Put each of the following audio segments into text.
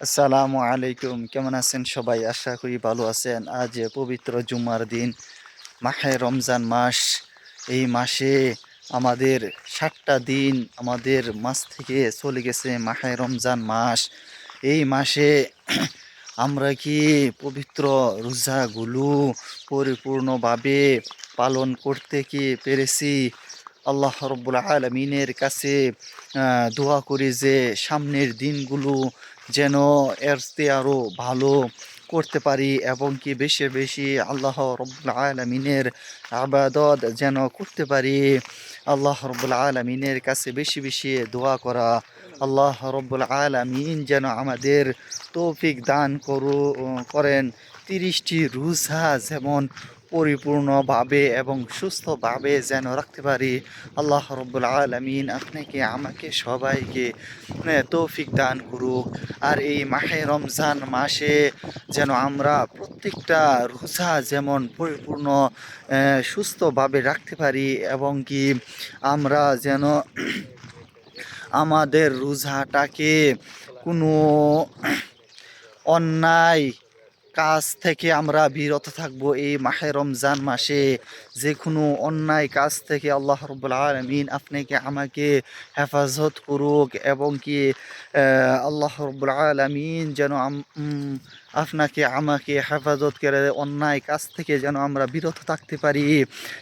আসসালামু আলাইকুম। কেমন আছেন সবাই? আশা করি ভালো আছেন। আজ পবিত্র জুম্মার দিন, মাহে রমজান মাস। এই মাসে আমাদের ষাটটা দিন আমাদের মাস থেকে চলে গেছে মাহে রমজান মাস। এই মাসে আমরা কি পবিত্র রোজাগুলো পরিপূর্ণভাবে পালন করতে কি পেরেছি? আল্লাহ রব্বুল আলমিনের কাছে দোয়া করি যে সামনের দিনগুলো যেন এর চেয়ে আরও ভালো করতে পারি এবং কি বেশি বেশি আল্লাহ রব্বুল আলমিনের আবাদত যেন করতে পারি। আল্লাহ রব্বুল আলমিনের কাছে বেশি বেশি দোয়া করা। আল্লাহ রব্বুল আলমিন যেন আমাদের তৌফিক দান করু, করেন। তিরিশটি রোজা যেমন পরিপূর্ণভাবে এবং সুস্থভাবে যেন রাখতে পারি। আল্লাহ রব্বুল আলমিন আপনাকে আমাকে সবাইকে আহ, তৌফিক দান করুক। আর এই মাহে রমজান মাসে যেন আমরা প্রত্যেকটা রোজা যেমন পরিপূর্ণ সুস্থভাবে রাখতে পারি এবং কি আমরা যেন আমাদের রোজাটাকে কোনো অন্যায় কাজ থেকে আমরা বিরত থাকব এই মাহে রমজান মাসে। যে কোনো অন্যায় কাজ থেকে আল্লাহ রব্বুল আলমিন আপনাকে আমাকে হেফাজত করুক এবং কি আল্লাহ রব্বুল আলমিন যেন আপনাকে, আমাকে হেফাজত করে অন্যায় কাজ থেকে যেন আমরা বিরত থাকতে পারি।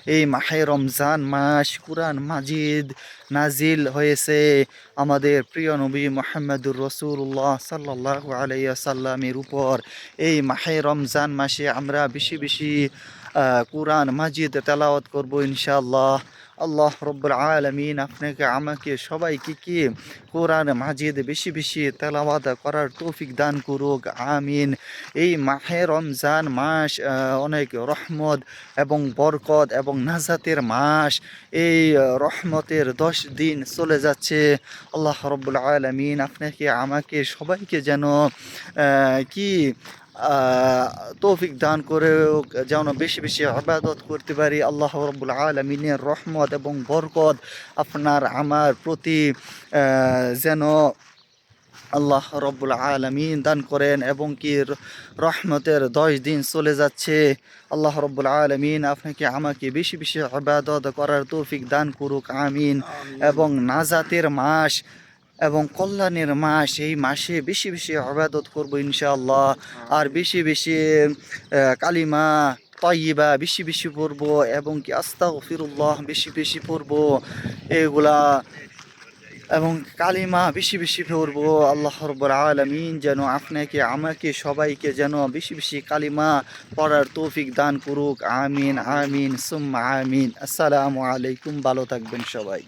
এই মাহে রমজান মাস কুরআন মাজিদ নাজিল হয়েছে। আমাদের প্রিয় নবী মোহাম্মদুর রসুল্লাহ সাল্লাহ আলাইসাল্লামের উপর। এই মাহে রমজান মাসে আমরা বেশি বেশি কোরআন মাজিদ তেলাওয়াত করব ইনশাআল্লাহ। আল্লাহ রব্বুল আলমিন আপনাকে, আমাকে সবাইকে কি কোরআন মাজিদ বেশি বেশি তেলাওয়াত করার তৌফিক দান করুক, আমিন। এই মাহে রমজান মাস অনেক রহমত এবং বরকত এবং নাজাতের মাস। এই রহমতের দশ দিন চলে যাচ্ছে। আল্লাহ রব্বুল আলমিন আপনাকে, আমাকে সবাইকে যেন কি তৌফিক দান করে যেন বেশি বেশি আবাদত করতে পারি। আল্লাহ রব্বুল আলমিনের রহমত এবং বরকত আপনার আমার প্রতি যেন আল্লাহ রব্বুল আলমিন দান করেন এবং কি রহমতের দশ দিন চলে যাচ্ছে। আল্লাহ রব্বুল আলমিন আপনাকে আমাকে বেশি বেশি আবাদত করার তৌফিক দান করুক আমিন। এবং নাজাতের মাস এবং কল্যাণের মাস, এই মাসে বেশি বেশি আবাদত করব ইনশাআল্লাহ। আর বেশি বেশি কালিমা তয়িবা বেশি বেশি পড়ব এবং কি আস্তা ফিরুল্লাহ বেশি বেশি পড়ব, এগুলা এবং কালিমা বেশি বেশি পড়ব। আল্লাহ রব্বুল আলমিন যেন আপনাকে, আমাকে সবাইকে যেন বেশি বেশি কালিমা পড়ার তৌফিক দান করুক। আমিন আমিন, সুম্মা আমিন। আসসালামু আলাইকুম। ভালো থাকবেন সবাই।